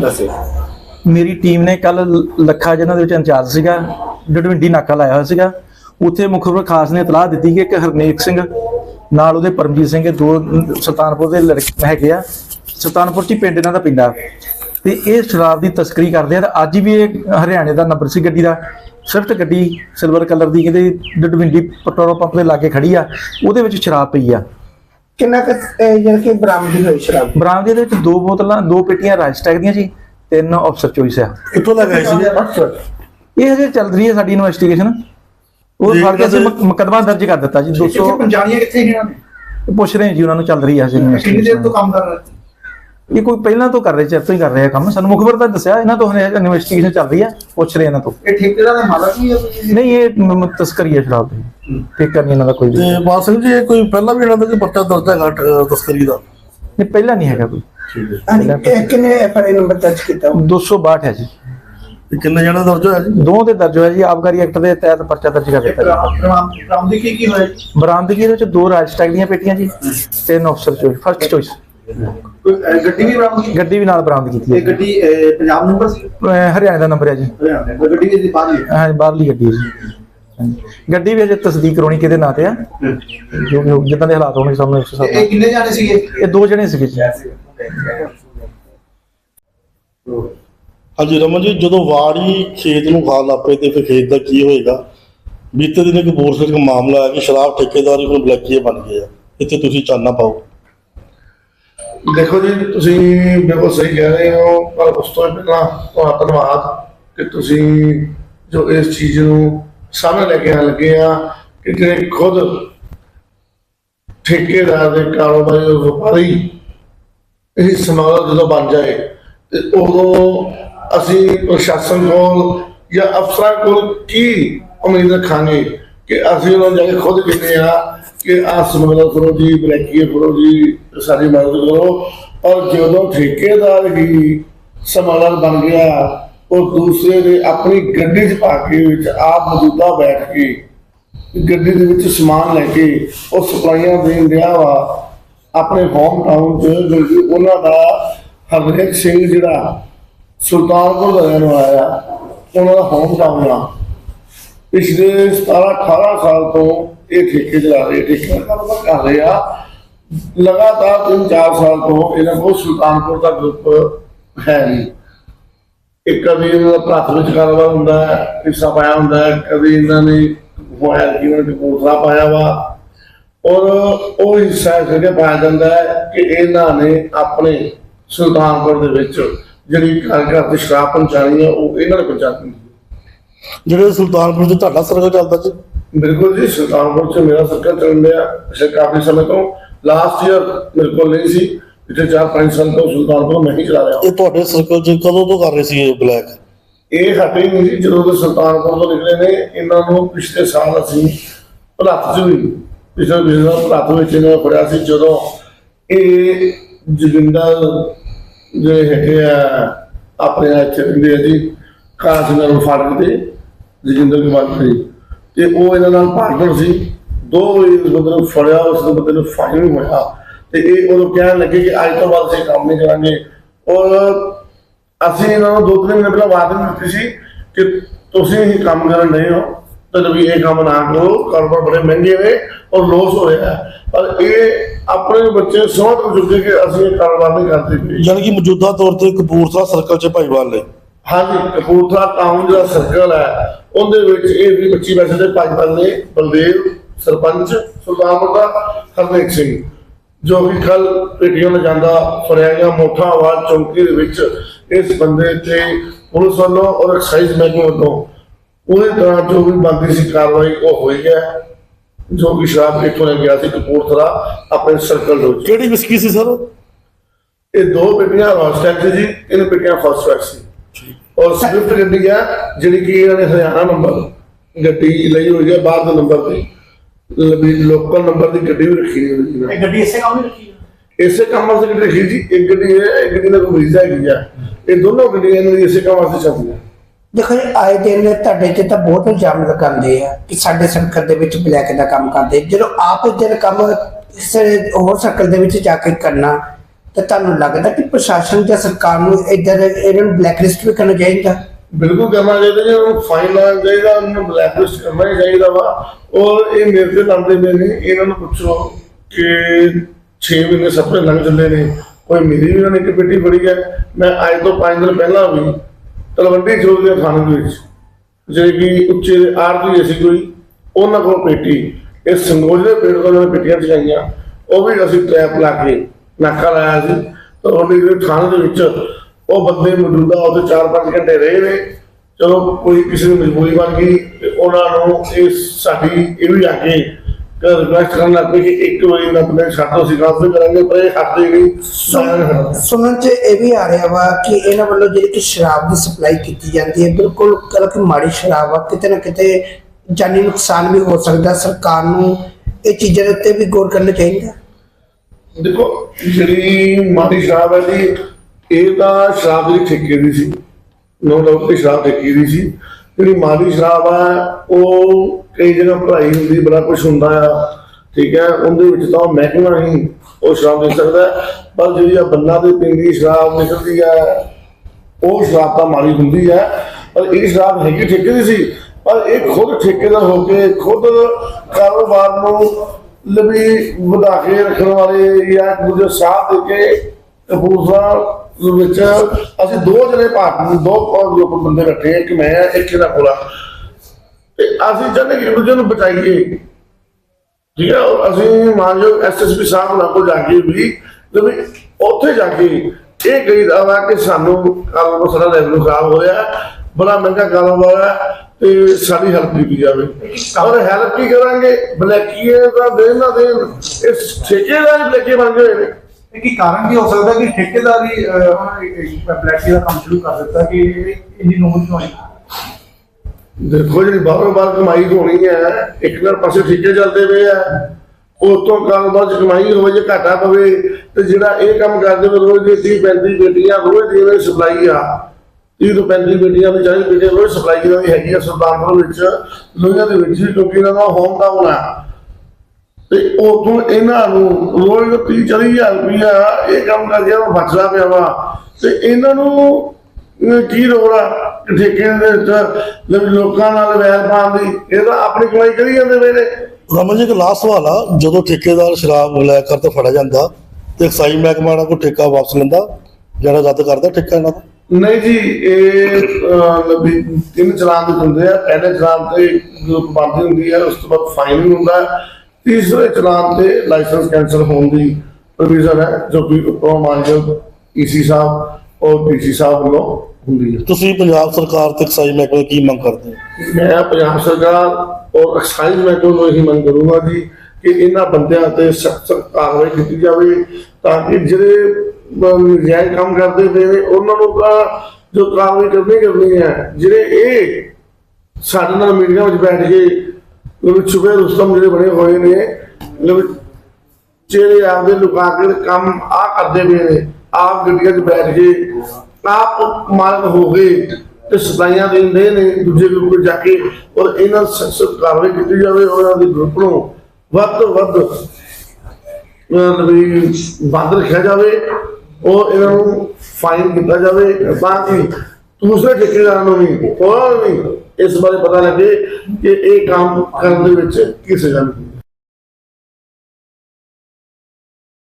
ਦੱਸੇ। ਮੇਰੀ ਟੀਮ ਨੇ ਕੱਲ ਲੱਖਾ ਜਿਹਨਾਂ ਦੇ ਵਿੱਚ ਇੰਚਾਰਜ ਸੀਗਾ ਡਡਵਿੰਡੀ ਨਾਕਾ ਲਾਇਆ ਹੋਇਆ ਸੀਗਾ, ਉੱਥੇ ਮੁਖਬਰ ਖਾਸ ਨੇ ਇਤਲਾਹ ਦਿੱਤੀ ਕਿ ਇੱਕ ਹਰਨੇਕ ਸਿੰਘ, ਨਾਲ ਉਹਦੇ ਪਰਮਜੀਤ ਸਿੰਘ, ਦੋ ਸੁਲਤਾਨਪੁਰ ਦੇ ਲੜਕੇ ਹੈਗੇ ਆ, ਸੁਲਤਾਨਪੁਰ ਚ ਪਿੰਡ ਇਹਨਾਂ ਦਾ ਪਿੰਡਾ ਤੇ ਇਹ ਸ਼ਰਾਬ ਦੀ ਤਸਕਰੀ ਕਰਦੇ ਆ, ਤੇ ਅੱਜ ਵੀ ਇਹ ਹਰਿਆਣੇ ਦਾ ਨੰਬਰ ਸੀ ਗੱਡੀ ਦਾ। ਸਵਿਫਟ ਗੱਡੀ ਸਿਲਵਰ ਕਲਰ ਦੀ, ਕਹਿੰਦੇ ਡਡਵਿੰਡੀ ਪੈਟਰੋਲ ਪੰਪ ਦੇ ਲਾਗੇ ਖੜੀ ਆ, ਉਹਦੇ ਵਿੱਚ ਸ਼ਰਾਬ ਪਈ ਆ। ਕਿੰਨਾ ਕੁ ਜਿਹੜੀ ਕਿ ਬਰਾਮਦੀ ਹੋਈ ਸ਼ਰਾਬ? ਬਰਾਮਦੇ ਦੇ ਵਿੱਚ ਦੋ ਬੋਤਲਾਂ ਦੋ ਪੇਟੀਆਂ ਰਾਜਸਟੈਕ ਦੀਆਂ ਜੀ ਤਿੰਨ ਅਫਸਰ ਚੋਇਸ ਆ। ਕਿੱਥੋਂ ਲੈ ਗਏ ਸੀ? ਇਹ ਹਜੇ ਚੱਲ ਰਹੀ ਹੈ ਸਾਡੀ ਇਨਵੈਸਟੀਗੇਸ਼ਨ ਉਹ ਫੜ ਕੇ ਅਸੀਂ ਕਦੇ- ਮੁਕ- ਮੁਕੱਦਮਾ ਦਰਜ ਕਰ ਦਿੱਤਾ ਜੀ 200 ਪੰਜਾਲੀਆਂ ਕਿੱਥੇ ਇਹਨਾਂ ਨੇ ਪੁੱਛ ਰਹੇ ਜੀ ਉਹਨਾਂ ਨੂੰ ਚੱਲ ਰਹੀ ਹੈ ਹਜੇ ਕਿੰਨੀ ਦੇਰ ਤੋਂ ਕੰਮ ਕਰ ਰਹੇ ਇਹ ਕੋਈ ਪਹਿਲਾਂ ਤੋਂ ਕਰ ਰਹੇ ਚਿਰ ਤੋਂ ਹੀ ਕਰ ਰਹੇ ਆ ਕੰਮ। ਸਾਨੂੰ ਮੁਖਬਰ ਤਾਂ ਦੱਸਿਆ ਇਹਨਾਂ ਤੋਂ ਹਜੇ ਇਨਵੈਸਟੀਗੇਸ਼ਨ ਚੱਲ ਰਹੀ ਹੈ ਪੁੱਛ ਰਹੇ ਇਹਨਾਂ ਤੋਂ। ਇਹ ਠੇਕੇਦਾਰ ਦਾ ਮਾਲਕ ਵੀ ਹੈ ਤੁਸੀਂ? ਨਹੀਂ ਇਹ ਤਸਕਰੀ ਹੈ ਸ਼ਰਾਬ ਦੀ। ਠੇਕਾ ਨਹੀਂ ਇਹਨਾਂ ਦਾ ਕੋਈ ਵੀ ਤੇ ਸਿੰਘ ਜੀ ਇਹ ਕੋਈ ਪਹਿਲਾਂ ਵੀ ਇਹਨਾਂ ਦਾ ਕੋਈ ਪਰਚਾ ਦਰਜ ਹੈਗਾ ਅਹ, ਤਸਕਰੀ ਦਾ? ਨਹੀਂ ਪਹਿਲਾਂ ਨਹੀਂ ਹੈਗਾ ਕੋਈ। ਹਾਂਜੀ ਇਹ ਕਿੰਨੇ ਐਫਆਈਆਰ ਨੰਬਰ ਦਰਜ ਕੀਤਾ 262 ਹੈ ਜੀ। ਤੇ ਕਿੰਨੇ ਜਣੇ ਦਰਜ ਹੋਇਆ ਜੀ? ਦੋ ਤੇ ਦਰਜ ਹੋਇਆ ਜੀ ਆਬਕਾਰੀ ਐਕਟ ਦੇ ਤਹਿਤ ਪਰਚਾ ਦਰਜ ਕਰ ਦਿੱਤਾ ਜੀ। ਬਰਾਮਦੀ ਕੀ ਕੀ ਹੋਇਆ ਜੀ? ਬਰਾਮਦਗੀ ਦੇ ਵਿੱਚ ਦੋ ਰਾਜਸਟੈਕ ਦੀਆਂ ਪੇਟੀਆਂ ਜੀ ਤਿੰਨ ਅਫਸਰ ਚੋਇਸ ਫਸਟ ਚੋਇਸ ਕੋਈ, ਅਹ, ਗੱਡੀ ਵੀ ਬਰਾਮਦ ਕੀਤੀ? ਗੱਡੀ ਵੀ ਨਾਲ ਬਰਾਮਦ ਕੀਤੀ ਇਹ ਹੈ ਗੱਡੀ ਅਹ, ਪੰਜਾਬ ਨੰਬਰ ਸੀ? ਅਹ ਹਰਿਆਣੇ ਦਾ ਨੰਬਰ ਹੈ ਜੀ। ਹਰਿਆਣਾ ਦਾ। ਗੱਡੀ ਦੀ ਬਾਹਰ ਹੀ? ਹੈ। ਹਾਂ ਬਾਹਰਲੀ ਗੱਡੀ ਹੈ ਜੀ। ਹਾਂਜੀ। ਗੱਡੀ ਵੀ ਅਜੇ ਤਸਦੀਕ ਕਰਾਉਣੀ ਕਿਹਦੇ ਨਾਂ ਤੇ ਆ? ਜੋ ਵੀ ਜਿੱਦਾਂ ਦੇ ਹਾਲਾਤ ਹੋਣਗੇ ਸਾਹਮਣੇ ਉਸ ਹਿਸਾਬ ਇਹ ਕਿੰਨੇ ਜਾਣੇ ਸੀਗੇ? ਇਹ ਦੋ ਜਣੇ ਸੀਗੇ ਜੀ। ਹਾਂਜੀ ਰਮਨ ਜੀ ਜਦੋਂ ਵਾੜੀ ਖੇਤ ਨੂੰ ਖਾ ਲਾਪੇ ਤੇ ਫਿਰ ਖੇਤ ਦਾ ਕੀ ਹੋਏਗਾ? ਬੀਤੇ ਦਿਨ ਇੱਕ ਬੋਰਸੇ ਮਾਮਲਾ ਹੈ ਕਿ ਸ਼ਰਾਬ ਠੇਕੇਦਾਰੀ ਕੋਲ ਬਲੈਕੀਏ ਬਣ ਗਏ ਆ। ਇੱਥੇ ਤੁਸੀਂ ਚਾਨਣਾ ਪਾਓ। ਦੇਖੋ ਜੀ ਤੁਸੀਂ ਬਿਲਕੁਲ ਸਹੀ ਕਹਿ ਰਹੇ ਹੋ ਪਰ ਉਸ ਤੋਂ ਪਹਿਲਾਂ ਤੁਹਾਡਾ ਧੰਨਵਾਦ ਕਿ ਤੁਸੀਂ ਜੋ ਇਸ ਚੀਜ਼ ਨੂੰ ਸਾਹਮਣੇ ਲੈ ਕੇ ਆਉਣ ਲੱਗੇ ਆ ਕਿ ਜਿਹੜੇ ਖੁਦ ਠੇਕੇਦਾਰ ਦੇ ਕਾਰੋਬਾਰੀ ਵਪਾਰੀ ਇਹ ਸਮਾਜ ਜਦੋਂ ਬਣ ਜਾਏ ਤੇ ਉਦੋਂ ਅਸੀਂ ਪ੍ਰਸ਼ਾਸਨ ਕੋਲ ਜਾਂ ਅਫਸਰਾਂ ਕੋਲ ਕੀ ਉਮੀਦ ਰੱਖਾਂਗੇ ਕਿ ਅਸੀਂ ਉਹਨਾਂ ਨੂੰ ਜਾ ਕੇ ਖੁਦ ਕਹਿੰਦੇ ਆ ਕਿ ਆਹ ਸਮਗਲਰ ਕਰੋ ਜੀ, ਬਲੈਕੀਏ ਕਰੋ ਜੀ, ਸਾਡੀ ਮਦਦ ਕਰੋ। ਔਰ ਜਦੋਂ ਠੇਕੇਦਾਰ ਹੀ ਸਮਗਲਰ ਬਣ ਗਿਆ ਉਹ ਦੂਸਰੇ ਦੇ ਆਪਣੀ ਗੱਡੀ 'ਚ ਪਾ ਕੇ ਵਿੱਚ ਆਪ ਮੌਜੂਦਾ ਬੈਠ ਕੇ ਗੱਡੀ ਦੇ ਵਿੱਚ ਸਮਾਨ ਲੈ ਕੇ ਉਹ ਸਪਲਾਈਆਂ ਦੇਣ ਰਿਹਾ ਵਾ ਆਪਣੇ ਹੋਮ ਟਾਊਨ 'ਚ, ਕਿਉਂਕਿ ਉਹਨਾਂ ਦਾ ਹਰਨੇਕ ਸਿੰਘ ਜਿਹੜਾ ਸੁਲਤਾਨਪੁਰ ਦਾ ਰਹਿਣ ਵਾਲਾ ਉਹਨਾਂ ਦਾ ਹੋਮ ਟਾਊਨ ਆ। ਪਿਛਲੇ 17 18 ਸਾਲ ਤੋਂ ਇਹ ਠੇਕੇ ਚਲਾ ਰਹੇ, ਠੇਕੇ ਦਾ ਕਾਰੋਬਾਰ ਕਰ ਰਹੇ ਆ। ਲਗਾਤਾਰ 3-4 ਸਾਲ ਤੋਂ ਇਹਨਾਂ ਕੋਲ ਸੁਲਤਾਨਪੁਰ ਦਾ ਗਰੁੱਪ ਹੈ ਨਹੀਂ। ਇੱਕ ਕਦੀ ਇਹਨਾਂ ਦਾ ਵਿੱਚ ਕਾਰੋਬਾਰ ਹੁੰਦਾ ਹੈ ਹਿੱਸਾ ਪਾਇਆ ਹੁੰਦਾ ਹੈ ਕਦੀ ਇਹਨਾਂ ਨੇ ਹੋਇਆ ਕਿ ਉਹਨਾਂ ਨੇ ਕੋਠਾ ਪਾਇਆ ਵਾ। ਔਰ ਉਹ ਹਿੱਸਾ ਜਿਹੜਾ ਪਾਇਆ ਜਾਂਦਾ ਹੈ ਕਿ ਇਹਨਾਂ ਨੇ ਆਪਣੇ ਸੁਲਤਾਨਪੁਰ ਦੇ ਵਿੱਚ ਜਿਹੜੀ ਘਰ ਘਰ ਦੀ ਸ਼ਰਾਬ ਪਹੁੰਚਾਣੀ ਹੈ ਉਹ ਇਹਨਾਂ ਨੇ ਪਹੁੰਚਾਣੀ ਹੈ ਜਿਹੜੇ ਸੁਲਤਾਨਪੁਰ ਤੋਂ ਤੁਹਾਡਾ ਸਰਕਲ ਚੱਲਦਾ ਜੀ ਬਿਲਕੁਲ ਜੀ ਸੁਲਤਾਨਪੁਰ ਚ ਮੇਰਾ ਸਰਕਲ ਚੱਲ ਰਿਹਾ ਪਿਛਲੇ ਕਾਫੀ ਸਮੇਂ ਤੋਂ। ਲਾਸਟ ਈਅਰ ਮੇਰੇ ਕੋਲ ਨਹੀਂ ਸੀ। ਪਿਛਲੇ 4-5 ਸਾਲ ਤੋਂ ਸੁਲਤਾਨਪੁਰ ਮੈਂ ਹੀ ਚਲਾ ਰਿਹਾ। ਇਹ ਤੁਹਾਡੇ ਸਰਕਲ 'ਚ ਕਦੋਂ ਤੋਂ ਕਰ ਰਹੇ ਸੀ ਇਹ ਬਲੈਕ ਇਹ ਹਟੇ ਨਹੀਂ ਜੀ ਜਦੋਂ ਦੇ ਸੁਲਤਾਨਪੁਰ ਤੋਂ ਨਿਕਲੇ ਨੇ ਇਹਨਾਂ ਨੂੰ ਪਿਛਲੇ ਸਾਲ ਅਸੀਂ ਭਲੱਤ ਚ ਵੀ ਪਿਛਲੇ ਪਿਛਲੇ ਸਾਲ ਭਲੱਤ ਵਿੱਚ ਇਹਨਾਂ ਨੂੰ ਫੜਿਆ ਸੀ ਜਦੋਂ ਇਹ ਜਗਿੰਦਰ ਜਿਹੜੇ ਹੈਗੇ ਆ ਆਪਣੇ ਆ ਜੀ ਕਾਸ਼ ਨਾਲ ਫਾੜਕ ਤੇ ਜਗਿੰਦਰ ਕੁਮਾਰ ਜੀ ਤੇ ਉਹ ਇਹਨਾਂ ਨਾਲ ਪਾਰਟਨਰ ਸੀ। ਦੋ ਵਾਰੀ ਬੰਦੇ ਨੂੰ ਫੜਿਆ ਉਸ ਬੰਦੇ ਨੂੰ ਫਾਈਨ ਹੋਇਆ ਤੇ ਇਹ ਉਦੋਂ ਕਹਿਣ ਲੱਗੇ ਕਿ ਅੱਜ ਤੋਂ ਬਾਅਦ ਅਸੀਂ ਕੰਮ ਨਹੀਂ ਕਰਾਂਗੇ। ਔਰ ਅਸੀਂ ਇਹਨਾਂ ਨੂੰ ਦੋ ਤਿੰਨ ਮਹੀਨੇ ਪਹਿਲਾਂ ਵਾਰਨਿੰਗ ਦਿੱਤੀ ਸੀ ਕਿ ਤੁਸੀਂ ਹੀ ਕੰਮ ਕਰਨ ਨਹੀਂ ਹੋ ਤੇ ਵੀ ਇਹ ਕੰਮ ਨਾ ਕਰੋ ਕਾਰੋਬਾਰ ਬੜੇ ਮਹਿੰਗੇ ਨੇ ਔਰ ਲੋਸ ਹੋ ਰਿਹਾ। ਪਰ ਇਹ ਆਪਣੇ ਬੱਚੇ ਸਮਝ ਚੁੱਕੇ ਕਿ ਅਸੀਂ ਇਹ ਕਾਰੋਬਾਰ ਨਹੀਂ ਕਰਦੇ ਯਾਨੀ ਕਿ ਮੌਜੂਦਾ ਤੌਰ ਤੇ ਕਪੂਰਥਲਾ ਸਰਕਲ 'ਚ ਭਾਈਵਾਲ ਨੇ। ਹਾਂਜੀ ਕਪੂਰਥਲਾ ਟਾਊਨ ਜਿਹੜਾ ਸਰਕਲ ਹੈ ਉਹਦੇ ਵਿੱਚ ਇਹ ਵੀ 25 ਵੈਸੇ ਦੇ ਭਾਜਪਾ ਨੇ ਬਲਦੇਵ ਸਰਪੰਚ ਸੁਲਤਾਨਪੁਰ ਦਾ ਹਰਨੇਕ ਸਿੰਘ। ਜੋ ਕਿ ਕੱਲ ਪੇਟੀਆਂ ਨੂੰ ਜਾਂਦਾ ਫੜਿਆ ਗਿਆ ਮੋਠਾ ਆਵਾਜ਼ ਚੌਂਕੀ ਦੇ ਵਿੱਚ ਇਸ ਬੰਦੇ ਤੇ ਪੁਲਿਸ ਵੱਲੋਂ ਔਰ ਐਕਸਾਈਜ਼ ਮਹਿਕਮੇ ਵੱਲੋਂ ਉਹਦੇ ਤਰ੍ਹਾਂ ਜੋ ਵੀ ਬੰਦੀ ਸੀ ਕਾਰਵਾਈ ਉਹ ਹੋਈ ਹੈ ਜੋ ਕਿ ਸ਼ਰਾਬ ਇੱਥੋਂ ਲੈ ਗਿਆ ਸੀ ਕਪੂਰਥਲਾ ਆਪਣੇ ਸਰਕਲ ਦੇ ਵਿੱਚ। ਕਿਹੜੀ ਵਿਸਕੀ ਸੀ ਸਰ ਇਹ ਦੋ ਪੇਟੀਆਂ ਰੋਸਟੈਕ ਸੀ ਜੀ ਤਿੰਨ ਪੇਟੀਆਂ ਫਸਟ ਵੈਕ ਸੀ। ਔਰ ਸਵਿਫਟ ਗੱਡੀ ਆ ਜਿਹੜੀ ਕਿ ਇਹਨਾਂ ਨੇ ਹਰਿਆਣਾ ਨੰਬਰ ਗੱਡੀ ਲਈ ਹੋਈ ਹੈ ਬਾਹਰ ਦੇ ਨੰਬਰ ਤੇ। ਲੋਕਲ ਨੰਬਰ ਦੀ ਗੱਡੀ ਵੀ ਰੱਖੀ ਹੋਈ ਹੈ ਇਹ ਗੱਡੀ ਇਸੇ ਕੰਮ ਹੀ ਰੱਖੀ ਹੈ ਇਸੇ ਕੰਮ ਵਾਸਤੇ ਗੱਡੀ ਰੱਖੀ ਜੀ ਇੱਕ ਗੱਡੀ ਹੈ ਇੱਕ ਗੱਡੀ ਦਾ ਕੋਈ ਵੀਜ਼ਾ ਹੈਗੀ ਆ। ਇਹ ਦੋਨੋਂ ਗੱਡੀਆਂ ਇਹਨਾਂ ਦੀ ਇਸੇ ਕੰਮ ਵਾਸਤੇ ਚੱਲਦੀਆਂ ਦੇਖੋ ਜੀ ਆਏ ਦਿਨ ਤੁਹਾਡੇ 'ਚ ਤਾਂ ਬਹੁਤ ਇਲਜ਼ਾਮ ਲਗਾਉਂਦੇ ਆ ਕਿ ਸਾਡੇ ਸਰਕਲ ਦੇ ਵਿੱਚ ਬਲੈਕ ਦਾ ਕੰਮ ਕਰਦੇ। ਜਦੋਂ ਆਪ ਜਦ ਕੰਮ ਇਸ ਹੋਰ ਸਰਕਲ ਦੇ ਵਿੱਚ ਜਾ ਕੇ ਕਰਨਾ ਤੇ ਤੁਹਾਨੂੰ ਲੱਗਦਾ ਕਿ ਪ੍ਰਸ਼ਾਸਨ ਜਾਂ ਸਰਕਾਰ ਨੂੰ ਇਧਰ ਇਹਨਾਂ ਨੂੰ ਬਲੈਕਲਿਸਟ ਵੀ ਕਰਨਾ ਚਾਹੀਦਾ? ਬਿਲਕੁਲ ਕਰਨਾ ਚਾਹੀਦਾ ਜੀ ਉਹਨੂੰ ਫਾਈਨ ਲਾਉਣਾ ਚਾਹੀਦਾ ਉਹਨੂੰ ਬਲੈਕਲਿਸਟ ਕਰਨਾ ਚਾਹੀਦਾ ਵਾ, ਔਰ ਇਹ ਮੇਰੇ ਤੇ ਲਾਉਂਦੇ ਪਏ ਨੇ, ਇਹਨਾਂ ਨੂੰ ਪੁੱਛੋ ਕਿ 6 ਮਹੀਨੇ ਸੱਤ ਲੰਘ ਚੱਲੇ ਨੇ, ਕੋਈ ਮੇਰੀ ਵੀ ਉਹਨਾਂ ਨੇ ਇੱਕ ਪੇਟੀ ਹੈ? ਮੈਂ ਅੱਜ ਤੋਂ 5 ਦਿਨ ਪਹਿਲਾਂ ਵੀ ਤਲਵੰਡੀ ਚੌਕ ਦੇ ਥਾਣੇ ਦੇ ਵਿੱਚ ਜਿਹੜੇ ਕਿ ਉੱਚੇ ਆਰਜੀ ਅਸੀਂ ਕੋਈ ਉਹਨਾਂ ਕੋਲ ਪੇਟੀ, ਇਹ ਸੰਗੋਜ ਦੇ ਪੇੜ ਤੋਂ ਉਹਨਾਂ ਪੇਟੀਆਂ ਚਗਾਈਆਂ ਉਹ ਵੀ ਅਸੀਂ ਟ੍ਰੈਪ ਲਾ ਕੇ ਨਾਕਾ ਲਾਇਆ ਸੀ। ਤਲਵੰਡੀ ਦੇ ਥਾਣੇ ਦੇ ਵਿੱਚ ਉਹ ਬੰਦੇ ਮੌਜੂਦਾ ਉਹਦੇ 4-5 ਘੰਟੇ ਰਹੇ ਨੇ। ਚਲੋ ਕੋਈ ਕਿਸੇ ਦੀ ਮਜਬੂਰੀ ਬਣ ਗਈ ਤੇ ਉਹਨਾਂ ਨੂੰ ਇਹ ਸਾਡੀ ਇਹ ਵੀ ਆ ਕੇ ਰਿਕਵੈਸਟ ਕਰਨ ਲੱਗ ਕਿ ਇੱਕ ਵਾਰੀ ਨਾ ਆਪਣੇ ਛੱਡੋ ਸੀ ਗੱਲ ਤੇ ਕਰਾਂਗੇ ਪਰ ਇਹ ਹੱਥ ਦੇ ਸੁਣ- ਸੁਣਨ ਚ ਇਹ ਵੀ ਆ ਰਿਹਾ ਵਾ ਕਿ ਇਹਨਾਂ ਵੱਲੋਂ ਜਿਹੜੀ ਕਿ ਸ਼ਰਾਬ ਦੀ ਸਪਲਾਈ ਕੀਤੀ ਜਾਂਦੀ ਹੈ ਬਿਲਕੁਲ ਕਲ ਕਿ ਮਾੜੀ ਸ਼ਰਾਬ ਆ। ਕਿਤੇ ਨਾ ਕਿਤੇ ਜਾਨੀ ਨੁਕਸਾਨ ਵੀ ਹੋ ਸਕਦਾ ਸਰਕਾਰ ਨੂੰ ਇਹ ਚੀਜ਼ਾਂ ਦੇ ਉੱਤੇ ਵੀ ਗੌਰ ਕਰਨਾ ਚਾਹੀਦਾ। ਦੇਖੋ ਜਿਹੜੀ ਮਾੜੀ ਸ਼ਰਾਬ ਹੈ ਜੀ ਇਹ ਤਾਂ ਸ਼ਰਾਬ ਦੀ ਠੇਕੇ ਦੀ ਸੀ। ਨੋ ਡਾਊਟ ਕਿ ਸ਼ਰਾਬ ਠੇਕੇ ਦੀ ਸੀ। ਜਿਹੜੀ ਮਾੜੀ ਸ਼ਰਾਬ ਆ, ਉਹ ਕਈ ਜਗ੍ਹਾ ਭਰਾਈ ਹੁੰਦੀ, ਬੜਾ ਕੁਝ ਹੁੰਦਾ ਆ। ਠੀਕ ਹੈ, ਉਹਦੇ ਵਿੱਚ ਤਾਂ ਮਹਿਕਮਾ ਹੀ ਉਹ ਸ਼ਰਾਬ ਦੇ ਸਕਦਾ ਪਰ ਜਿਹੜੀ ਆ ਬੰਦਾ ਦੇ ਪਿੰਡੀ ਸ਼ਰਾਬ ਨਿਕਲਦੀ ਆ, ਉਹ ਸ਼ਰਾਬ ਤਾਂ ਮਾੜੀ ਹੁੰਦੀ ਹੈ ਪਰ ਇਹ ਸ਼ਰਾਬ ਹੈਗੀ ਠੇਕੇ ਦੀ ਸੀ। ਪਰ ਇਹ ਖੁਦ ਠੇਕੇਦਾਰ ਹੋ ਕੇ ਖੁਦ ਕਾਰੋਬਾਰ ਨੂੰ ਲੰਬੀ ਵਧਾ ਕੇ ਰੱਖਣ ਵਾਲੇ ਜਾਂ ਦੂਜੇ ਸਾਥ ਦੇ ਕੇ ਕਪੂਰਥਲਾ ਵਿੱਚ ਅਸੀਂ ਦੋ ਜਣੇ ਭਾਰਤ ਦੋ ਲੋਕ ਬੰਦੇ ਰੱਖੇ ਇੱਕ ਮੈਂ ਇੱਕ ਇਹਦਾ ਕੋਲਾ ਤੇ ਅਸੀਂ ਚਾਹੁੰਦੇ ਕਿ ਦੂਜੇ ਨੂੰ ਬਚਾਈਏ। ਠੀਕ ਹੈ ਔਰ ਅਸੀਂ ਮਾਨਯੋਗ ਐਸਐਸਪੀ ਸਾਹਿਬ ਨਾਲ ਕੋਲ ਜਾ ਕੇ ਵੀ, ਤੇ ਵੀ ਉੱਥੇ ਜਾ ਕੇ ਇਹ ਕਹੀ ਵਾ ਕਿ ਸਾਨੂੰ ਕਾਰੋਬਾਰ ਸਾਡਾ ਲੈਵਲ ਖਰਾਬ ਹੋਇਆ ਬੜਾ ਮਹਿੰਗਾ ਕਾਰੋਬਾਰ ਹੈ ਤੇ ਸਾਡੀ ਹੈਲਪ ਕੀਤੀ ਜਾਵੇ। ਔਰ ਹੈਲਪ ਕੀ ਕਰਾਂਗੇ? ਬਲੈਕੀਏ ਦਾ ਦੇਣ ਨਾ ਦੇਣ, ਇਸ ਠੇਕੇਦਾਰ ਬਲੈਕੀ ਬਣ ਗਏ ਨੇ। ਇਹ ਕੀ ਕਾਰਨ ਕੀ ਹੋ ਸਕਦਾ ਕਿ ਠੇਕੇਦਾਰ ਹੀ ਉਹਨਾਂ ਬਲੈਕੀ ਦਾ ਕੰਮ ਸ਼ੁਰੂ ਕਰ ਦਿੱਤਾ ਕਿ ਇਹ ਇੰਨੀ ਕਿਉਂ ਆਈ ਦੇਖੋ ਜਿਹੜੀ ਬਾਹਰੋਂ ਬਾਹਰ ਕਮਾਈ ਹੋਣੀ ਹੈ, ਇੱਕ ਨਾਲ ਪਾਸੇ ਠੀਕੇ ਚੱਲਦੇ ਪਏ ਆ ਉਸ ਤੋਂ ਕਾਰੋਬਾਰ ਚ ਕਮਾਈ ਹੋਵੇ ਜੇ ਘਾਟਾ ਪਵੇ, ਤੇ ਜਿਹੜਾ ਇਹ ਕੰਮ ਕਰਦੇ ਹੋਏ ਰੋਜ਼ ਦੀ 30 35 ਬੇਟੀਆਂ ਰੋਜ਼ ਦੀ ਸਪਲਾਈ ਆ 30 ਤੋਂ 35 ਬੇਟੀਆਂ ਦੀ 40 ਬੇਟੀਆਂ ਰੋਜ਼ ਸਪਲਾਈ ਦੀ ਹੈਗੀ ਆ ਸੁਲਤਾਨਪੁਰ ਵਿੱਚ, ਲੋਹੀਆਂ ਦੇ ਵਿੱਚ ਕਿਉਂਕਿ ਇਹਨਾਂ ਦਾ ਹੋਮ ਟਾਊਨ ਆ। ਤੇ ਉਦੋਂ ਇਹਨਾਂ ਨੂੰ ਰੋਜ਼ 30 40 ਹਜ਼ਾਰ ਰੁਪਇਆ ਇਹ ਕੰਮ ਕਰਕੇ ਉਹ ਬਚਦਾ ਪਿਆ ਵਾ। ਤੇ ਇਹਨਾਂ ਨੂੰ ਕੀ ਲੋੜ ਆ ਕਿ ਠੇਕੇ ਦੇ ਵਿੱਚ ਲੋਕਾਂ ਨਾਲ ਵੈਰ ਪਾਉਣ ਦੀ? ਇਹ ਤਾਂ ਆਪਣੀ ਕਮਾਈ ਕਰੀ ਜਾਂਦੇ ਵੇ ਨੇ। ਰਮਨ ਜੀ ਇੱਕ ਲਾਸਟ ਸਵਾਲ ਆ। ਜਦੋਂ ਠੇਕੇਦਾਰ ਸ਼ਰਾਬ ਲੈ ਕਰ ਤੇ ਫੜਿਆ ਜਾਂਦਾ ਤੇ ਐਕਸਾਈਜ਼ ਮਹਿਕਮਾ ਨਾਲ ਕੋਈ ਠੇਕਾ ਵਾਪਸ ਲੈਂਦਾ ਜਿਹੜਾ ਰੱਦ ਕਰਦਾ ਠੇਕਾ ਇਹਨਾਂ ਦਾ? ਨਹੀਂ ਜੀ ਇਹ ਲੰਬੀ ਤਿੰਨ ਚਲਾਨ ਹੁੰਦੇ ਆ। ਪਹਿਲੇ ਚਲਾਨ ਤੇ ਪਾਬੰਦੀ ਹੁੰਦੀ ਹੈ ਉਸ ਤੋਂ ਬਾਅਦ ਫਾਈਨ ਹੁੰਦਾ। ਤੀਸਰੇ ਚਲਾਨ ਤੇ ਲਾਇਸੈਂਸ ਕੈਂਸਲ ਹੋਣ ਦੀ ਪ੍ਰੋਵੀਜ਼ਨ ਹੈ ਜੋ ਕਿ ਉੱਪਰੋਂ ਮਾਨਯੋਗ ਈਸੀ ਸਾਹਿਬ ਔਰ ਡੀਸੀ ਸਾਹਿਬ ਵੱਲੋਂ ਹੁੰਦੀ ਹੈ। ਤੁਸੀਂ ਪੰਜਾਬ ਸਰਕਾਰ ਤੇ ਐਕਸਾਈਜ਼ ਮਹਿਕਮੇ ਕੀ ਮੰਗ ਕਰਦੇ ਹੋ? ਮੈਂ ਪੰਜਾਬ ਸਰਕਾਰ ਔਰ ਐਕਸਾਈਜ਼ ਮਹਿਕਮੇ ਨੂੰ ਇਹੀ ਮੰਗ ਕਰੂੰਗਾ ਜੀ ਕਿ ਇਹਨਾਂ ਬੰਦਿਆਂ ਤੇ ਸਖਤ ਕਾਰਵਾਈ ਕੀਤੀ ਜਾਵੇ ਤਾਂ ਕਿ ਜਿਹੜੇ ਨਜਾਇਜ਼ ਕੰਮ ਕਰਦੇ ਨੇ ਉਹਨਾਂ ਨੂੰ ਤਾਂ ਜੋ ਕਾਰਵਾਈ ਕਰਨੀ ਕਰਨੀ ਹੈ ਜਿਹੜੇ ਇਹ ਸਾਡੇ ਨਾਲ ਮੀਡੀਆ ਵਿੱਚ ਬੈਠ ਕੇ ਲੋਕ ਛੁਪੇ ਰੁਸਤਮ ਜਿਹੜੇ ਬਣੇ ਹੋਏ ਨੇ ਲੋਕ ਜਿਹੜੇ ਆਪਦੇ ਲੁਕਾ ਕੇ ਕੰਮ ਆ ਕਰਦੇ ਪਏ ਨੇ, ਆਪ ਗੱਡੀਆਂ 'ਚ ਬੈਠ ਕੇ, ਆਪ ਮਾਲਕ ਹੋ ਗਏ ਤੇ ਸਦਾਈਆਂ ਦਿੰਦੇ ਨੇ, ਦੂਜੇ ਗਰੁੱਪ ਜਾ ਕੇ, ਔਰ ਇਹਨਾਂ ਸਖਤ ਕਾਰਵਾਈ ਕੀਤੀ ਜਾਵੇ ਉਹਨਾਂ ਦੀ ਗਰੁੱਪ ਨੂੰ ਵੱਧ ਤੋਂ ਵੱਧ, ਅਹ ਵੀ ਬੰਦ ਰੱਖਿਆ ਜਾਵੇ, ਔਰ ਇਹਨਾਂ ਨੂੰ ਫਾਈਨ ਕੀਤਾ ਜਾਵੇ। ਤਾਂ ਕਿ ਦੂਸਰੇ ਠੇਕੇਦਾਰਾਂ ਨੂੰ ਵੀ ਉਹਨਾਂ ਨੂੰ ਵੀ ਇਸ ਬਾਰੇ ਪਤਾ ਲੱਗੇ ਕਿ ਇਹ ਕੰਮ ਕਰਨ ਦੇ ਵਿੱਚ ਕੀ ਸਜ਼ਾ ਮਿਲਦੀ